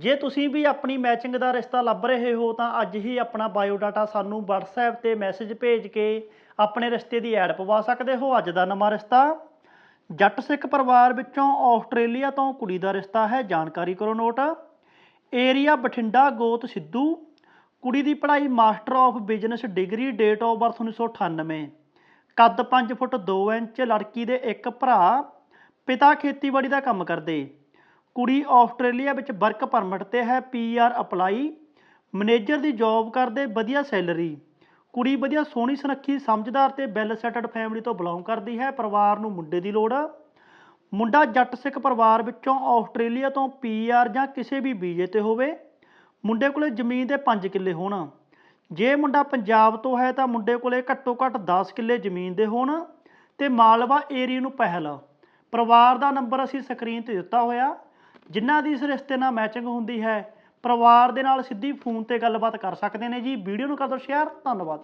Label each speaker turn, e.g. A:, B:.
A: ਜੇ ਤੁਸੀਂ ਵੀ ਆਪਣੀ ਮੈਚਿੰਗ ਦਾ ਰਿਸ਼ਤਾ ਲੱਭ ਰਹੇ ਹੋ, ਤਾਂ ਅੱਜ ਹੀ ਆਪਣਾ ਬਾਇਓਡਾਟਾ ਸਾਨੂੰ WhatsApp ਤੇ ਮੈਸੇਜ ਭੇਜ ਕੇ ਆਪਣੇ ਰਿਸ਼ਤੇ ਦੀ ਐਡ ਪਵਾ ਸਕਦੇ ਹੋ। ਅੱਜ ਦਾ ਨਵਾਂ ਰਿਸ਼ਤਾ ਜੱਟ ਸਿੱਖ ਪਰਿਵਾਰ ਵਿੱਚੋਂ ਆਸਟ੍ਰੇਲੀਆ ਤੋਂ ਕੁੜੀ ਦਾ ਰਿਸ਼ਤਾ ਹੈ। ਜਾਣਕਾਰੀ ਕਰੋ ਨੋਟ। ਏਰੀਆ ਬਠਿੰਡਾ, ਗੋਤ ਸਿੱਧੂ। ਕੁੜੀ ਦੀ ਪੜ੍ਹਾਈ master of business degree date of birth 1998 ਕੱਦ 5 ਫੁੱਟ 2 ਇੰਚ, ਲੜਕੀ ਦੇ ਇੱਕ ਭਰਾ। ਪਿਤਾ ਖੇਤੀਬਾੜੀ ਦਾ ਕੰਮ ਕਰਦੇ। ਕੁੜੀ ਆਸਟ੍ਰੇਲੀਆ ਵਿੱਚ ਵਰਕ ਪਰਮਿਟ ਤੇ ਹੈ ਪੀਆਰ ਅਪਲਾਈ, ਮੈਨੇਜਰ ਦੀ ਜੌਬ ਕਰਦੇ, ਵਧੀਆ ਸੈਲਰੀ। ਕੁੜੀ ਵਧੀਆ ਸੋਹਣੀ ਸੁਨੱਖੀ, ਸਮਝਦਾਰ ਤੇ ਵੈਲ ਸੈਟਲਡ ਫੈਮਿਲੀ ਤੋਂ ਬਿਲੋਂਗ ਕਰਦੀ ਹੈ, ਪਰਿਵਾਰ ਨੂੰ ਮੁੰਡੇ ਦੀ ਲੋੜ। ਮੁੰਡਾ ਜੱਟ ਸਿੱਖ ਪਰਿਵਾਰ ਵਿੱਚੋਂ ਆਸਟ੍ਰੇਲੀਆ ਤੋਂ ਪੀਆਰ ਜਾਂ ਕਿਸੇ ਵੀ ਵੀਜ਼ੇ ਤੇ ਹੋਵੇ, ਮੁੰਡੇ ਕੋਲੇ ਜ਼ਮੀਨ ਦੇ 5 ਕਿੱਲੇ ਹੋਣ। ਜੇ ਮੁੰਡਾ ਪੰਜਾਬ ਤੋਂ ਹੈ ਤਾਂ ਮੁੰਡੇ ਕੋਲੇ ਘੱਟੋ ਘੱਟ 10 ਕਿੱਲੇ ਜ਼ਮੀਨ ਦੇ ਹੋਣ ਤੇ ਮਾਲਵਾ ਏਰੀਆ ਨੂੰ ਪਹਿਲ। ਪਰਿਵਾਰ ਦਾ ਨੰਬਰ ਅਸੀਂ ਸਕਰੀਨ ਤੇ ਦਿੱਤਾ ਹੋਇਆ। ਜਿਨ੍ਹਾਂ ਦੀ ਇਸ ਰਿਸ਼ਤੇ ਨਾਲ ਮੈਚਿੰਗ ਹੁੰਦੀ ਹੈ, ਪਰਿਵਾਰ ਦੇ ਨਾਲ ਸਿੱਧੀ ਫੋਨ ਤੇ ਗੱਲਬਾਤ ਕਰ ਸਕਦੇ ਨੇ ਜੀ। ਵੀਡੀਓ ਨੂੰ ਕਰ ਦਿਓ ਸ਼ੇਅਰ ਧੰਨਵਾਦ।